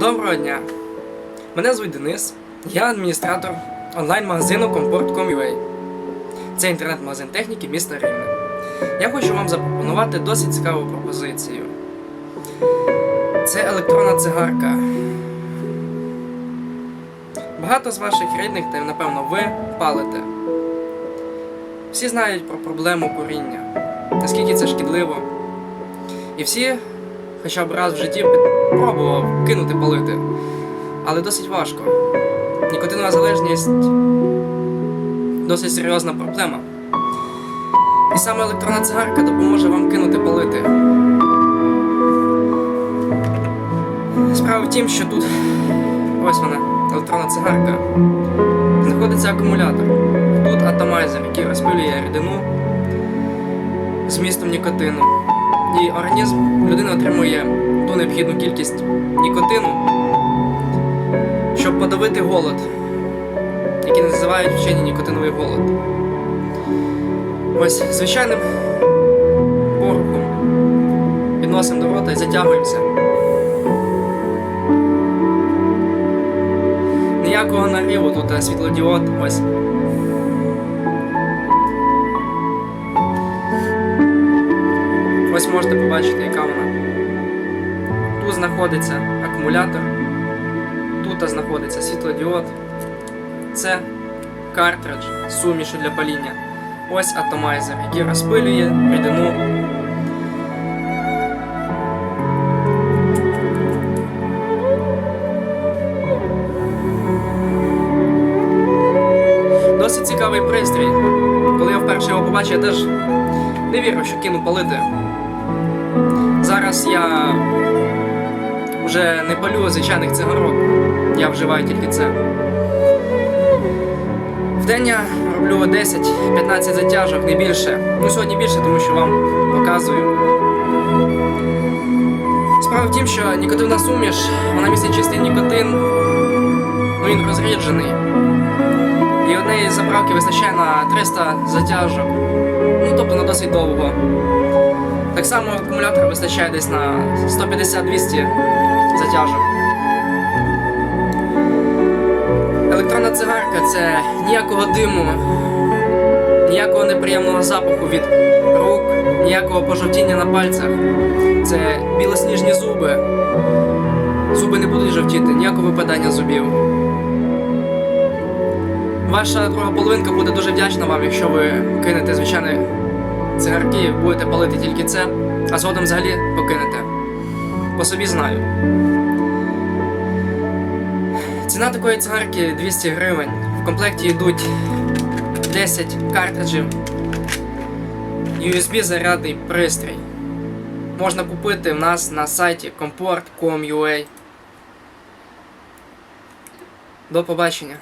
Доброго дня! Мене звуть Денис, я адміністратор онлайн-магазину Comport.com.ua. Це інтернет-магазин техніки міста Рівне. Я хочу вам запропонувати досить цікаву пропозицію. Це електронна цигарка. Багато з ваших рідних, та напевно ви палите. Всі знають про проблему куріння, наскільки це шкідливо. І всі хоча б раз в житті пробував кинути палити. Але досить важко. Нікотинова залежність досить серйозна проблема. І саме електронна цигарка допоможе вам кинути палити. Справа в тім, що тут ось вона, електронна цигарка. Знаходиться акумулятор. Тут атомайзер, який розпилює рідину з містом нікотину. І організм людини отримує ту необхідну кількість нікотину, щоб подавити голод, який називають вчені нікотиновий голод. Ось звичайним порухом підносимо до рота і затягуємося. Ніякого наріву, тут е, світлодіод, ось. Ось можете побачити, яка вона. Тут знаходиться акумулятор, тут знаходиться світлодіод. Це картридж з сумішю для паління. Ось атомайзер, який розпилює рідину. Досить цікавий пристрій. Коли я вперше його побачив, я теж не вірив, що кину палити. Зараз я вже не палю звичайних цигарок, я вживаю тільки це. В день я роблю 10-15 затяжок, не більше. Ну сьогодні більше, тому що вам показую. Справа в тім, що нікотинна суміш, вона містить чистий нікотин, ну він розріджений. І однієї заправки вистачає на 300 затяжок. Ну тобто на досить довго. Так само акумулятор вистачає десь на 150-200 затяжок. Електронна цигарка це ніякого диму, ніякого неприємного запаху від рук, ніякого пожовтіння на пальцях. Це білосніжні зуби. Зуби не будуть жовтіти, ніякого випадання зубів. Ваша друга половинка буде дуже вдячна вам, якщо ви кинете звичайні цигарки, будете палити тільки це, а згодом взагалі покинете. По собі знаю. Ціна такої цигарки 200 гривень. В комплекті йдуть 10 картриджів, USB зарядний пристрій. Можна купити в нас на сайті comport.com.ua. До побачення.